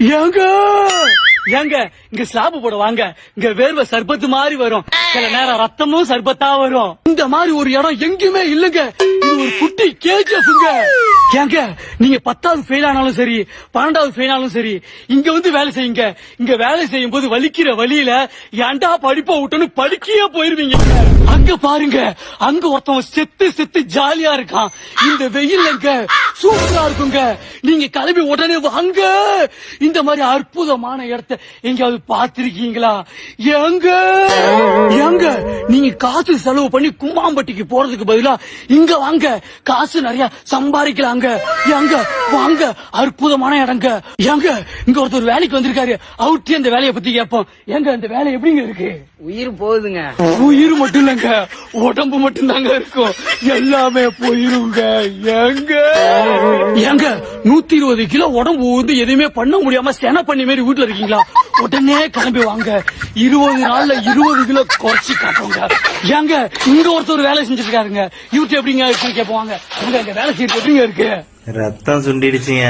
ஏங்க ஏங்க இங்க ஸ்லாப் போட வாங்க. இங்க வேர்வை சர்பத்து மாதிரி வரும். சில நேரம் ரத்தமும் சர்பத்தா வரும். இந்த மாதிரி ஒரு இடம் எங்கேயுமே இல்லங்க. இது ஒரு குட்டி கேஜிஎஃப்ங்க. ஏங்க நீங்க பத்தாவது ஃபெயில் ஆனாலும் சரி பன்னெண்டாவது ஃபெயில் ஆனாலும் சரி இங்க வந்து வேலை செய்யுங்க. இங்க வேலை செய்யும் போது வலிக்கிற வழியில ஏன்டா படிப்ப விட்டுன்னு படிக்கையே போயிருவீங்க. அங்க பாருங்க அங்க ஒருத்தவன் செத்து செத்து ஜாலியா இருக்கான். இந்த வெயில்லங்க சூப்பரா இருக்குங்க. நீங்க கிளம்பி உடனே வாங்க. இந்த மாதிரி அற்புதமான இடத்த எங்கேயாவது பார்த்திருக்கீங்களா? எங்க நீங்க காசு செலவு பண்ணி கும்பாம்பட்டிக்கு போறதுக்கு பதிலா இங்க வாங்க. காசு நிறைய சம்பாதிக்கலாங்க. எங்க வாங்க. அற்புதமான இடங்க. எங்க இங்க ஒருத்தர் வேலைக்கு வந்திருக்காரு. அவர்கிட்ட அந்த வேலையை பத்தி கேட்போம். எங்க அந்த வேலை எப்படிங்க இருக்கு? உயிர் போகுதுங்க உயிர் மட்டும் இல்லங்க உடம்பு மட்டும் தாங்க இருக்கும். எல்லாமே போயிருங்க. எங்க ஏங்க நூத்தி இருபது கிலோ உடம்பு வந்து எதுவுமே பண்ண முடியாம சென பண்ணி மாதிரி வீட்டுல இருக்கீங்களா? உடனே கிளம்பி வாங்க. இருபது நாள்ல இருபது கிலோ குறைச்சி காட்டுவாங்க. ஏங்க இங்க ஒருத்தர் வேலை செஞ்சுட்டு இருக்காருங்க இவர்கிட்ட எப்படிங்க இருக்குன்னு கேட்பாங்க? அங்க வேலை செய்யறது எப்படிங்க இருக்கு? ரத்தம் சுண்டிடுச்சுங்க.